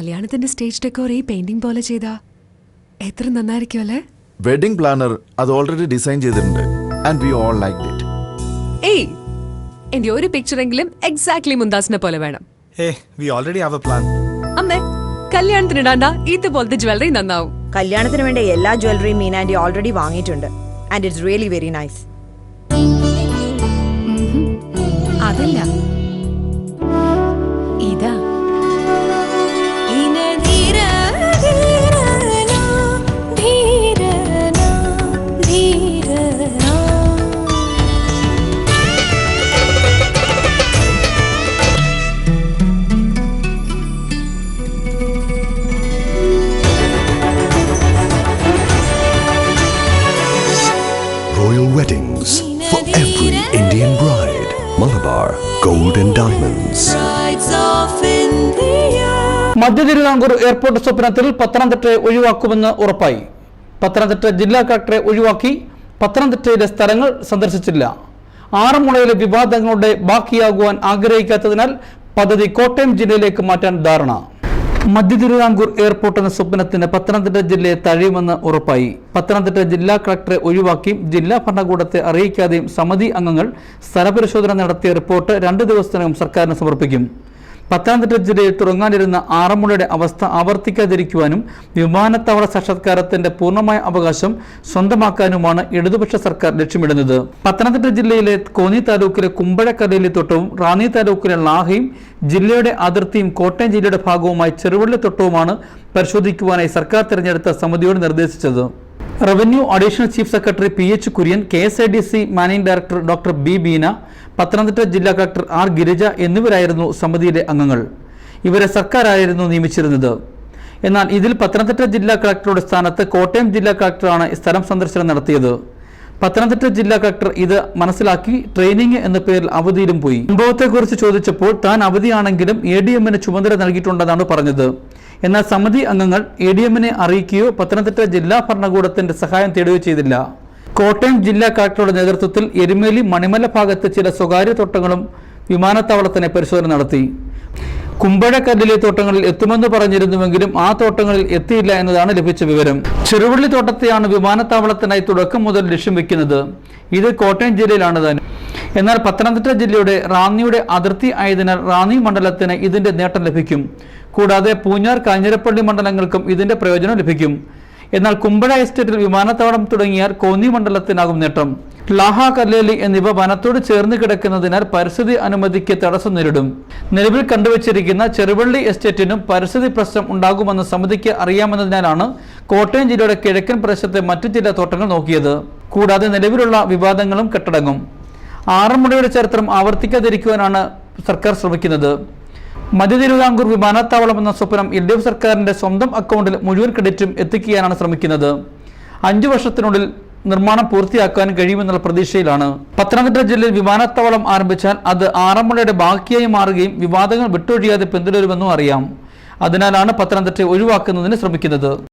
കല്യാണത്തിന്റെ stage decor ഈ painting പോലെ ചെയ്താ? എത്ര നന്നായിരിക്കും അല്ലേ? വെഡിംഗ് പ്ലാനർ അത് ഓൾറെഡി ഡിസൈൻ ചെയ്തിട്ടുണ്ട്. And we all like it ഏയ് എന്റെ ഒരു പിക്ചറെങ്കിലും എക്സാക്ട്ലി മുന്താസിനെ പോലെ വേണം. Hey we already have a plan അമ്മേ കല്യാണത്തിനിടാണ്ട ഇതുപോലത്തെ ജ്വല്ലറി നന്നാവും. കല്യാണത്തിന് വേണ്ട എല്ലാ ജ്വല്ലറിയും മീനാൻഡി ഓൾറെഡി വാങ്ങിയിട്ടുണ്ട്. And it's really very nice അതല്ല Royal weddings for every Indian bride. Malabar Gold and Diamonds. മധ്യ തിരുവിതാംകൂർ എയർപോർട്ട് സ്വപ്നത്തിൽ പത്തനംതിട്ടയെ ഒഴിവാക്കുമെന്ന് ഉറപ്പായി പത്തനംതിട്ട ജില്ലാ കളക്ടറെ ഒഴിവാക്കി പത്തനംതിട്ടയിലെ സ്ഥലങ്ങൾ സന്ദർശിച്ചില്ല ആറന്മുളയിലെ വിവാദങ്ങളുടെ ബാക്കിയാകുവാൻ ആഗ്രഹിക്കാത്തതിനാൽ പദ്ധതി കോട്ടയം ജില്ലയിലേക്ക് മാറ്റാൻ ധാരണ മധ്യ തിരുവിതാംകൂർ എയർപോർട്ട് എന്ന സ്വപ്നത്തിന് പത്തനംതിട്ട ജില്ലയെ തഴയുമെന്ന് ഉറപ്പായി. പത്തനംതിട്ട ജില്ലാ കളക്ടറെ ഒഴിവാക്കിയും ജില്ലാ ഭരണകൂടത്തെ അറിയിക്കാതെയും സമിതി അംഗങ്ങൾ സ്ഥലപരിശോധന നടത്തിയ റിപ്പോർട്ട് രണ്ട് ദിവസത്തിനകം സർക്കാരിന് സമർപ്പിക്കും. പത്തനംതിട്ട ജില്ലയിൽ തുടങ്ങാനിരുന്ന ആറന്മുളയുടെ അവസ്ഥ ആവർത്തിക്കാതിരിക്കുവാനും വിമാനത്താവള സാക്ഷാത്കാരത്തിന്റെ പൂർണമായ അവകാശം സ്വന്തമാക്കാനുമാണ് ഇടതുപക്ഷ സർക്കാർ ലക്ഷ്യമിടുന്നത്. പത്തനംതിട്ട ജില്ലയിലെ കോന്നി താലൂക്കിലെ കുമ്പഴക്കടയിലെ തൊട്ടവും റാന്നി താലൂക്കിലെ ലാഹയും ജില്ലയുടെ അതിർത്തിയും കോട്ടയം ജില്ലയുടെ ഭാഗവുമായി ചെറുവള്ളി തൊട്ടവുമാണ് പരിശോധിക്കുവാനായി സർക്കാർ തിരഞ്ഞെടുത്ത സമിതിയോട് നിർദ്ദേശിച്ചത്. Revenue additional chief secretary P H Kurian K S I D C managing director doctor B Beena Pathanamthitta ജില്ലാ കളക്ടർ ആർ ഗിരിജ എന്നിവരായിരുന്നു സമിതിയിലെ അംഗങ്ങൾ. ഇവരെ സർക്കാരായിരുന്നു നിയമിച്ചിരുന്നത്. എന്നാൽ ഇതിൽ പത്തനംതിട്ട ജില്ലാ കളക്ടറുടെ സ്ഥാനത്ത് കോട്ടയം ജില്ലാ കളക്ടറാണ് സ്ഥലം സന്ദർശനം നടത്തിയത്. പത്തനംതിട്ട ജില്ലാ കളക്ടർ ഇത് മനസ്സിലാക്കി ട്രെയിനിങ് എന്ന പേരിൽ അവധിയിലും പോയി. സംഭവത്തെക്കുറിച്ച് ചോദിച്ചപ്പോൾ താൻ അവധിയാണെങ്കിലും എ ഡി എമ്മിന് ചുമതല നൽകിയിട്ടുണ്ടെന്നാണ് പറഞ്ഞത്. എന്നാൽ സമിതി അംഗങ്ങൾ എ ഡി എമ്മിനെ അറിയിക്കുകയോ പത്തനംതിട്ട ജില്ലാ ഭരണകൂടത്തിന്റെ സഹായം തേടുകയോ ചെയ്തില്ല. കോട്ടയം ജില്ലാ കളക്ടറുടെ നേതൃത്വത്തിൽ എരുമേലി മണിമല ഭാഗത്ത് ചില സ്വകാര്യ തോട്ടങ്ങളും വിമാനത്താവളത്തിന് പരിശോധന നടത്തി. കുമ്പഴക്കല്ലിലെ തോട്ടങ്ങളിൽ എത്തുമെന്ന് പറഞ്ഞിരുന്നുവെങ്കിലും ആ തോട്ടങ്ങളിൽ എത്തിയില്ല എന്നതാണ് ലഭിച്ച വിവരം. ചെറുവള്ളി തോട്ടത്തെയാണ് വിമാനത്താവളത്തിനായി തുടക്കം മുതൽ ലക്ഷ്യം വെക്കുന്നത്. ഇത് കോട്ടയം ജില്ലയിലാണ് താനും എന്നാൽ പത്തനംതിട്ട ജില്ലയുടെ റാന്നിയുടെ അതിർത്തി ആയതിനാൽ റാന്നി മണ്ഡലത്തിന് ഇതിന്റെ നേട്ടം ലഭിക്കും. കൂടാതെ പൂഞ്ഞാർ കാഞ്ഞിരപ്പള്ളി മണ്ഡലങ്ങൾക്കും ഇതിന്റെ പ്രയോജനം ലഭിക്കും. എന്നാൽ കുമ്പഴ എസ്റ്റേറ്റിൽ വിമാനത്താവളം തുടങ്ങിയാൽ കോന്നി മണ്ഡലത്തിനാകും നേട്ടം. ലാഹ കല്ലേലി എന്നിവ വനത്തോട് ചേർന്ന് കിടക്കുന്നതിനാൽ പരിസ്ഥിതി അനുമതിക്ക് തടസ്സം നേരിടും. നിലവിൽ കണ്ടുവച്ചിരിക്കുന്ന ചെറുവള്ളി എസ്റ്റേറ്റിനും പരിസ്ഥിതി പ്രശ്നം ഉണ്ടാകുമെന്ന് സമിതിക്ക് അറിയാമെന്നതിനാലാണ് കോട്ടയം ജില്ലയുടെ കിഴക്കൻ പ്രദേശത്തെ മറ്റു ചില തോട്ടങ്ങൾ നോക്കിയത്. കൂടാതെ നിലവിലുള്ള വിവാദങ്ങളും കെട്ടടങ്ങും. ആറന്മുളയുടെ ചരിത്രം ആവർത്തിക്കാതിരിക്കുവാനാണ് സർക്കാർ ശ്രമിക്കുന്നത്. മധ്യ തിരുവിതാംകൂർ വിമാനത്താവളം എന്ന സ്വപ്നം എൽ ഡി എഫ് സർക്കാരിന്റെ സ്വന്തം അക്കൗണ്ടിൽ മുഴുവൻ ക്രെഡിറ്റും എത്തിക്കാനാണ് ശ്രമിക്കുന്നത്. അഞ്ചു വർഷത്തിനുള്ളിൽ നിർമ്മാണം പൂർത്തിയാക്കാൻ കഴിയുമെന്നുള്ള പ്രതീക്ഷയിലാണ്. പത്തനംതിട്ട ജില്ലയിൽ വിമാനത്താവളം ആരംഭിച്ചാൽ അത് ആറന്മുളയുടെ ബാക്കിയായി മാറുകയും വിവാദങ്ങൾ വിട്ടൊഴിയാതെ പിന്തുടരുമെന്നും അറിയാം. അതിനാലാണ് പത്തനംതിട്ട ഒഴിവാക്കുന്നതിന് ശ്രമിക്കുന്നത്.